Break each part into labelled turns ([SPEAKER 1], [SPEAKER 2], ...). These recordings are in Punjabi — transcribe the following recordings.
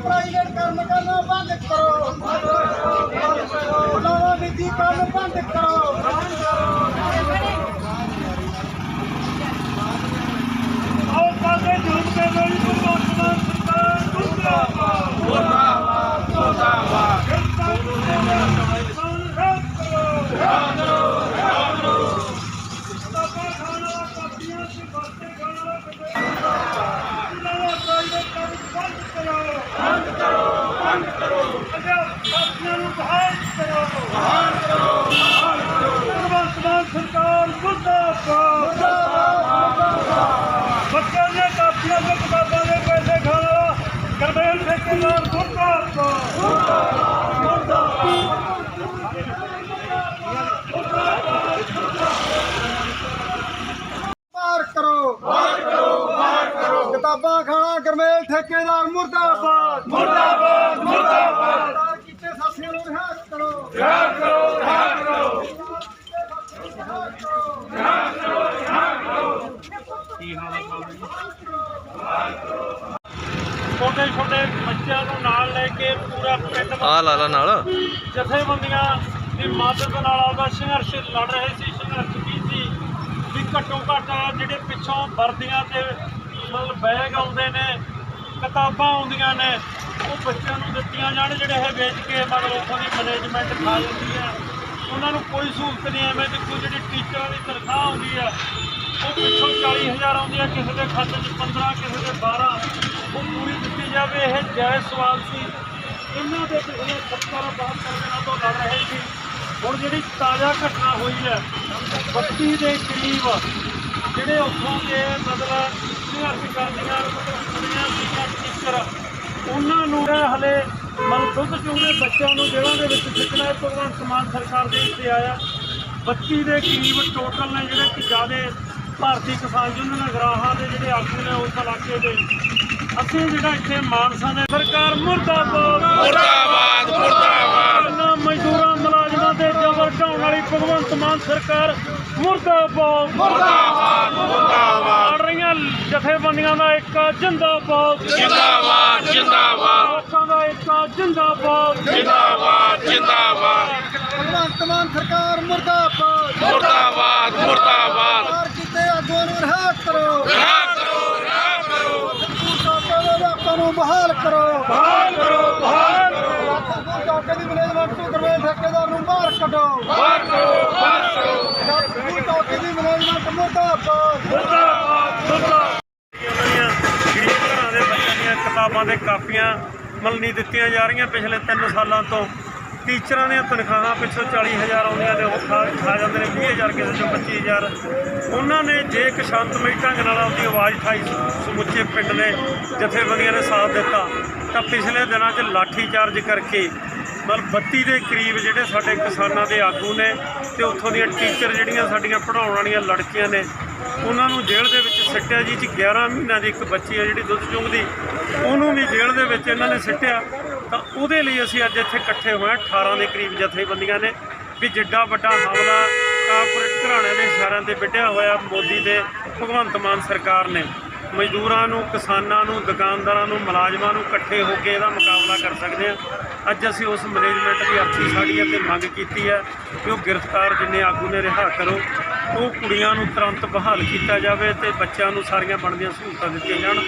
[SPEAKER 1] ਪ੍ਰਾਈਵੇਟ ਕੰਮ ਕਰਨਾ ਬੰਦ ਕਰੋ ਉਹਨਾਂ ਦਾ ਨਿੱਜੀ ਕੰਮ ਬੰਦ ਕਰੋ
[SPEAKER 2] ਆਓ ਕਾਦੇ ਝੂਠ ਕੇ ਲਈ ਮੁਰਦਾਬਾਦ ਸਰਕਾਰ ਮੁਰਦਾਬਾਦ ਮੁਰਦਾਬਾਦ ਮੁਰਦਾਬਾਦ ਬੰਦ ਕਰੋ ਬੰਦ ਕਰੋ ਕਾਪੀਆਂ ਨੂੰ ਬਹਾਲ ਕਰੋ ਬਹਾਲ ਕਰੋ ਬਹਾਲ ਕਰੋ ਭਗਵੰਤ ਮਾਨ ਸਰਕਾਰ ਮੁਰਦਾਬਾਦ ਬੱਚਿਆਂ ਦੀਆਂ ਕਾਪੀਆਂ ਤੇ ਕਿਤਾਬਾਂ ਦੇ ਪੈਸੇ ਖਾਣ ਵਾਲਾ ਕਰਬੇਲ ਠੇਕੇਦਾਰ ਮੁਰਦਾਬਾਦ
[SPEAKER 1] ਬਾਹਰ ਕਰੋ ਬਾਹਰ ਕਰੋ ਬਾਹਰ ਕਰੋ ਕਿਤਾਬਾਂ ਖਾਣਾ ਗਰਮੇਲ ਠੇਕੇਦਾਰ ਮੁਰਦਾਬਾਦ। ਮੁਰਦਾਬਾਦ ਮੁਰਦਾਬਾਦ। ਕੀਤੇ ਸਾਥੀਆਂ ਨੂੰ ਰਿਹਾ ਕਰੋ। ਰਿਹਾ ਕਰੋ ਰਿਹਾ ਕਰੋ।
[SPEAKER 2] ਨੂੰ ਨਾਲ ਲੈ ਕੇ ਪੂਰਾ ਪਿੰਡ
[SPEAKER 3] ਆ ਲਾ ਲਾ ਨਾਲ।
[SPEAKER 2] ਜਥੇਬੰਦੀਆਂ ਦੀ ਮਦਦ ਨਾਲ ਆਪਦਾ ਸੰਘਰਸ਼ ਲੜ ਰਹੇ ਸੀ ਸੰਘਰਸ਼ ਕੀ ਸੀ ਵੀ ਘੱਟੋ ਘੱਟ ਜਿਹੜੇ ਪਿੱਛੋਂ ਵਰਦੀਆਂ ਤੇ ਮਤਲਬ ਬੈਗ ਆਉਂਦੇ ਨੇ ਕਿਤਾਬਾਂ ਆਉਂਦੀਆਂ ਨੇ ਉਹ ਬੱਚਿਆਂ ਨੂੰ ਦਿੱਤੀਆਂ ਜਾਣ ਜਿਹੜੇ ਇਹ ਵੇਚ ਕੇ ਮਤਲਬ ਉੱਥੋਂ ਦੀ ਮੈਨੇਜਮੈਂਟ ਖਾ ਜਾਂਦੀ ਹੈ। ਉਹਨਾਂ ਨੂੰ ਕੋਈ ਸਹੂਲਤ ਨਹੀਂ, ਐਵੇਂ ਦੇਖੋ ਜਿਹੜੀ ਟੀਚਰਾਂ ਦੀ ਤਨਖਾਹ ਆਉਂਦੀ ਆ, ਉਹ ਪਿੱਛੋਂ 40000 ਆਉਂਦੀ ਆ ਕਿਸੇ ਦੇ ਖਾਤੇ 'ਚ 15 ਕਿਸੇ ਦੇ 12 ਉਹ ਪੂਰੀ ਦਿੱਤੀ ਜਾਵੇ, ਇਹ ਜਾਇਜ਼ ਸਵਾਲ ਸੀ। ਇਹਨਾਂ ਦੇ ਪਿਛਲੇ 70 72 ਦਿਨਾਂ ਤੋਂ ਲੜ ਰਹੇ ਸੀ। ਹੁਣ ਜਿਹੜੀ ਤਾਜ਼ਾ ਘਟਨਾ ਹੋਈ ਹੈ 32 ਦੇ ਕਰੀਬ, ਜਿਹੜੇ ਉੱਥੋਂ ਦੇ ਮਤਲਬ ਸੰਘਰਸ਼ ਕਰਦੀਆਂ ਮਤਲਬ ਕੁੜੀਆਂ ਸੀਗੀਆਂ ਟੀਚਰ ਉਹਨਾਂ ਨੂੰ ਹਲੇ ਮਨ ਦੁੱਧ ਚੁੰਗੇ ਬੱਚਿਆਂ ਨੂੰ ਜੇਲ੍ਹਾਂ ਦੇ ਵਿੱਚ ਸਿੱਖਣਾ ਹੈ ਭਗਵੰਤ ਮਾਨ ਸਰਕਾਰ ਦੇ ਇੱਥੇ ਆਇਆ। 32 ਦੇ ਕਰੀਬ ਟੋਟਲ ਨੇ ਜਿਹੜੇ ਕਿ ਜ਼ਿਆਦੇ ਭਾਰਤੀ ਕਿਸਾਨ ਯੂਨੀਅਨ ਗਰਾਹਾਂ ਦੇ ਜਿਹੜੇ ਆਗੂ ਨੇ ਉਸ ਇਲਾਕੇ ਦੇ। ਅਸੀਂ ਜਿਹੜਾ ਇੱਥੇ ਮਾਨਸਾ ਨੇ ਸਰਕਾਰ ਮੁਰਦਾਬਾਦ। ਮੁਰਦਾਬਾਦ ਮੁਰਦਾਬਾਦ। ਮਜ਼ਦੂਰਾਂ ਮੁਲਾਜ਼ਮਾਂ ਦੇ ਜ਼ਬਰ ਢਾਉਣ ਵਾਲੀ ਭਗਵੰਤ ਮਾਨ ਸਰਕਾਰ ਮੁਰਦਾਬਾਦ। ਮੁਰਦਾਬਾਦ ਮੁਰਦਾਬਾਦ। ਰਹੀਆਂ ਜਥੇਬੰਦੀਆਂ ਦਾ ਇੱਕ ਜਿੰਦਾਬਾਦ।
[SPEAKER 3] ਜਿੰਦਾਬਾਦ ਜਿੰਦਾਬਾਦ।
[SPEAKER 2] ਦਾ ਇੱਕ ਜਿੰਦਾਬਾਦ।
[SPEAKER 3] ਜਿੰਦਾਬਾਦ ਜਿੰਦਾਬਾਦ।
[SPEAKER 1] ਭਗਵੰਤ ਮਾਨ ਸਰਕਾਰ ਮੁਰਦਾਬਾਦ।
[SPEAKER 3] ਮੁਰਦਾਬਾਦ ਮੁਰਦਾਬਾਦ।
[SPEAKER 1] ਸਰਕਾਰ ਕੀਤੇ ਆਗੂਆਂ ਨੂੰ ਰਿਹਾ ਕਰੋ।
[SPEAKER 3] ਰਿਹਾ ਕਰੋ ਰਿਹਾ ਕਰੋ।
[SPEAKER 1] ਸਕੂਲ ਕਾਪੇ ਦੇ ਅਧਿਆਪਕਾਂ ਨੂੰ ਬਹਾਲ ਕਰੋ।
[SPEAKER 2] ਬਹਾਲ ਕਰੋ ਬਹਾਲ ਕਰੋ।
[SPEAKER 1] ਸਕੂਲ ਕਾਪੇ ਦੀ ਮੈਨੇਜਮੈਂਟ ਤੋਂ ਗਰਮੇਲ ਠੇਕੇਦਾਰ ਨੂੰ ਬਾਹਰ ਕੱਢੋ।
[SPEAKER 3] ਬਾਹਰ ਕਰੋ ਬਾਹਰ ਕਰੋ।
[SPEAKER 1] ਸਕੂਲ ਕਾਪੇ ਦੀ ਮੈਨੇਜਮੈਂਟ ਮੁਰਦਾਬਾਦ।
[SPEAKER 2] ਮੁਰਦਾਬਾਦ ਮੁਰਦਾਬਾਦ। ਉਹਨਾਂ ਦੀਆਂ ਗਰੀਬ ਘਰਾਂ ਦੇ ਬੱਚਿਆਂ ਦੀਆਂ ਕਿਤਾਬਾਂ ਦੇ ਕਾਪੀਆਂ ਮਤਲਬ ਨਹੀਂ ਦਿੱਤੀਆਂ ਜਾ ਰਹੀਆਂ। ਪਿਛਲੇ 3 ਸਾਲਾਂ ਤੋਂ ਟੀਚਰਾਂ ਦੀਆਂ ਤਨਖਾਹਾਂ ਪਿੱਛੋਂ 40000 ਆਉਂਦੀਆਂ ਨੇ ਉਹ ਖਾ ਖਾ ਜਾਂਦੇ ਨੇ 20000 ਕਿਸੇ ਚੋਂ 25000 ਉਹਨਾਂ ਨੇ ਜੇ ਇੱਕ ਸ਼ਾਂਤਮਈ ਢੰਗ ਨਾਲ ਆਪਦੀ ਆਵਾਜ਼ ਉਠਾਈ ਸਮੁੱਚੇ ਪਿੰਡ ਨੇ ਜਥੇਬੰਦੀਆਂ ਨੇ ਸਾਥ ਦਿੱਤਾ, ਤਾਂ ਪਿਛਲੇ ਦਿਨਾਂ 'ਚ ਲਾਠੀ ਚਾਰਜ ਕਰਕੇ ਮਤਲਬ 32 ਦੇ ਕਰੀਬ ਜਿਹੜੇ ਸਾਡੇ ਕਿਸਾਨਾਂ ਦੇ ਆਗੂ ਨੇ ਤੇ ਉੱਥੋਂ ਦੀਆਂ ਟੀਚਰ ਜਿਹੜੀਆਂ ਸਾਡੀਆਂ ਪੜ੍ਹਾਉਣ ਵਾਲੀਆਂ ਲੜਕੀਆਂ ਨੇ, ਉਹਨਾਂ ਨੂੰ ਜੇਲ੍ਹ ਦੇ ਵਿੱਚ ਸਿੱਟਿਆ ਜੀ, ਚ 11 ਮਹੀਨਿਆਂ ਦੀ ਇੱਕ ਬੱਚੀ ਹੈ ਜਿਹੜੀ ਦੁੱਧ ਚੁੰਗਦੀ। ਉਹਨੂੰ ਵੀ ਜੇਲ੍ਹ ਦੇ ਵਿੱਚ ਇਹਨਾਂ ਨੇ ਸਿੱਟਿਆ। ਤਾਂ ਉਹਦੇ ਲਈ ਅਸੀਂ ਅੱਜ ਇੱਥੇ ਇਕੱਠੇ ਹੋਏ ਹਾਂ। 18 ਦੇ ਕਰੀਬ ਜਥੇਬੰਦੀਆਂ ਨੇ। ਵੀ ਜਿੱਡਾ ਵੱਡਾ ਹਮਲਾ ਕਾਰਪੋਰੇਟ ਘਰਾਣਿਆਂ ਦੇ ਇਸ਼ਾਰਿਆਂ ਤੇ ਵਿੱਢਿਆ ਹੋਇਆ ਮੋਦੀ ਦੇ ਭਗਵੰਤ ਮਾਨ ਸਰਕਾਰ ਨੇ। ਮਜ਼ਦੂਰਾਂ ਨੂੰ, ਕਿਸਾਨਾਂ ਨੂੰ, ਦੁਕਾਨਦਾਰਾਂ ਨੂੰ, ਮੁਲਾਜ਼ਮਾਂ ਨੂੰ ਇਕੱਠੇ ਹੋ ਕੇ ਇਹਦਾ ਮੁਕਾਬਲਾ ਕਰ ਸਕਦੇ ਹਾਂ। ਅੱਜ ਅਸੀਂ ਉਸ ਮੈਨੇਜਮੈਂਟ ਦੀ ਅਰਥੀ ਸਾੜੀ ਹੈ ਤੇ ਮੰਗ ਕੀਤੀ ਹੈ ਕਿ ਉਹ ਗ੍ਰਿਫਤਾਰ ਜਿੰਨੇ ਆਗੂ ਨੇ ਰਿਹਾ ਕਰੋ। ਉਹ ਕੁੜੀਆਂ ਨੂੰ ਤੁਰੰਤ ਬਹਾਲ ਕੀਤਾ ਜਾਵੇ ਤੇ ਬੱਚਿਆਂ ਨੂੰ ਸਾਰੀਆਂ ਬਣਦੀਆਂ ਸਹੂਲਤਾਂ ਦਿੱਤੀਆਂ ਜਾਣ।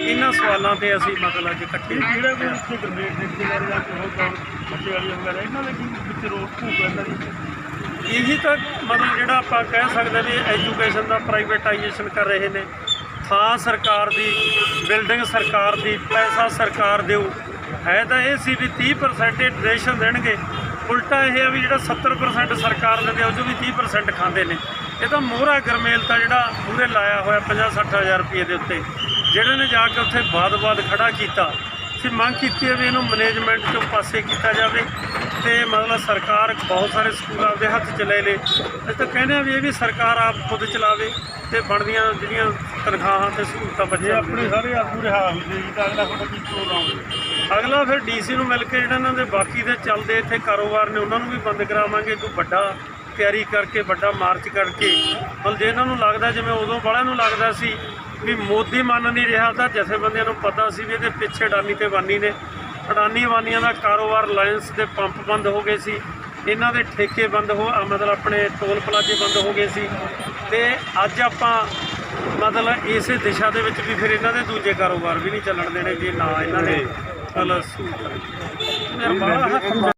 [SPEAKER 2] ਇਹਨਾਂ ਸਵਾਲਾਂ ਤੇ ਅਸੀਂ ਮਤਲਬ ਅੱਜ ਇਕੱਠੇ ਜਿਹੜੇ ਵੀ ਇੱਥੇ ਗ੍ਰੇਡ ਦੇ ਬਾਰੇ ਜਾਂ ਕੋਈ ਬੱਚੇ ਵਾਲੀ ਵਗੈਰਾ ਇਹਨਾਂ ਦੇ ਕੀ ਵਿੱਚ ਰੋਕ ਭੂਕ ਇਹਨਾਂ ਦੀ? ਇਹੀ ਤਾਂ ਮਤਲਬ ਜਿਹੜਾ ਆਪਾਂ ਕਹਿ ਸਕਦੇ ਵੀ ਐਜੂਕੇਸ਼ਨ ਦਾ ਪ੍ਰਾਈਵੇਟਾਈਜੇਸ਼ਨ ਕਰ ਰਹੇ ਨੇ। ਥਾਂ ਸਰਕਾਰ ਦੀ ਬਿਲਡਿੰਗ ਸਰਕਾਰ ਦੀ ਪੈਸਾ ਸਰਕਾਰ ਦੇਊ। ਹੈ ਤਾਂ ਇਹ ਸੀ ਵੀ 30% ਇਹ ਡੋਨੇਸ਼ਨ ਦੇਣਗੇ। ਉਲਟਾ ਇਹ ਆ ਵੀ ਜਿਹੜਾ 70% ਸਰਕਾਰ ਦਿੰਦੇ ਆ ਉਹ 'ਚੋਂ ਵੀ 30% ਖਾਂਦੇ ਨੇ। ਇਹ ਤਾਂ ਮੋਹਰਾ ਗਰਮੇਲ ਤਾਂ ਜਿਹੜਾ ਮੂਹਰੇ ਲਾਇਆ ਹੋਇਆ 50 ਹਜ਼ਾਰ ਰੁਪਏ ਦੇ ਉੱਤੇ ਜਿਹੜੇ ਨੇ ਜਾ ਕੇ ਉੱਥੇ ਬਾਦ-ਬਾਦ ਖੜਾ ਕੀਤਾ। ਅਸੀਂ ਮੰਗ ਕੀਤੀ ਹੈ ਵੀ ਇਹਨੂੰ ਮੈਨੇਜਮੈਂਟ ਚੋਂ ਪਾਸੇ ਕੀਤਾ ਜਾਵੇ ਤੇ ਮਤਲਬ ਸਰਕਾਰ ਬਹੁਤ ਸਾਰੇ ਸਕੂਲ ਆਪਦੇ ਹੱਥ ਚ ਲੈ ਲੇ। ਅਸੀਂ ਤਾਂ ਕਹਿੰਦੇ ਆ ਵੀ ਇਹ ਵੀ ਸਰਕਾਰ ਆਪ ਖੁਦ ਚਲਾਵੇ ਤੇ ਬਣਦੀਆਂ ਜਿਹੜੀਆਂ ਤਨਖਾਹਾਂ ਤੇ ਸਹੂਲਤਾਂ ਬੱਚੇ ਆਪਣੇ ਸਾਰੇ ਆਗੂ ਰਿਹਾ ਹੋ ਜੇ ਤਾਂ ਅਗਲਾ ਤੁਹਾਡਾ ਕੀ ਪ੍ਰੋਗਰਾਮ ਅਗਲਾ ਫਿਰ ਡੀਸੀ ਨੂੰ ਮਿਲ ਕੇ ਜਿਹੜਾ ਇਹਨਾਂ ਦੇ ਬਾਕੀ ਦੇ ਚੱਲਦੇ ਇੱਥੇ ਕਾਰੋਬਾਰ ਨੇ ਉਹਨਾਂ ਨੂੰ ਵੀ ਬੰਦ ਕਰਾਵਾਂਗੇ ਕੋਈ ਵੱਡਾ ਤਿਆਰੀ ਕਰਕੇ ਵੱਡਾ ਮਾਰਚ ਕਰਕੇ। ਜੇ ਇਹਨਾਂ ਨੂੰ ਲੱਗਦਾ ਜਿਵੇਂ ਉਦੋਂ ਵਾਲਿਆਂ ਨੂੰ ਲੱਗਦਾ ਸੀ ਵੀ ਮੋਦੀ ਮੰਨ ਨਹੀਂ ਰਿਹਾ ਤਾਂ ਜਥੇਬੰਦੀਆਂ ਨੂੰ ਪਤਾ ਸੀ ਵੀ ਇਹਦੇ ਪਿੱਛੇ ਅਡਾਨੀ ਤੇ ਵਾਨੀ ਨੇ। ਅਡਾਨੀ ਵਾਨੀਆਂ ਦਾ ਕਾਰੋਬਾਰ ਲਾਇੰਸ ਦੇ ਪੰਪ ਬੰਦ ਹੋ ਗਏ ਸੀ। ਇਹਨਾਂ ਦੇ ਠੇਕੇ ਬੰਦ ਹੋ ਮਤਲਬ ਆਪਣੇ ਟੋਲ ਪਲਾਜ਼ੇ ਬੰਦ ਹੋ ਗਏ ਸੀ। ਤੇ ਅੱਜ ਆਪਾਂ ਮਤਲਬ ਇਸੇ ਦਿਸ਼ਾ ਦੇ ਵਿੱਚ ਵੀ ਫਿਰ ਇਹਨਾਂ ਦੇ ਦੂਜੇ ਕਾਰੋਬਾਰ ਵੀ ਨਹੀਂ ਚੱਲਣ ਦੇਣੇ ਜੇ ਨਾ ਇਹਨਾਂ ਨੇ ਮਤਲਬ ਸੂ ਯਾਰ ਬਾਹਲਾ ਹੱਥ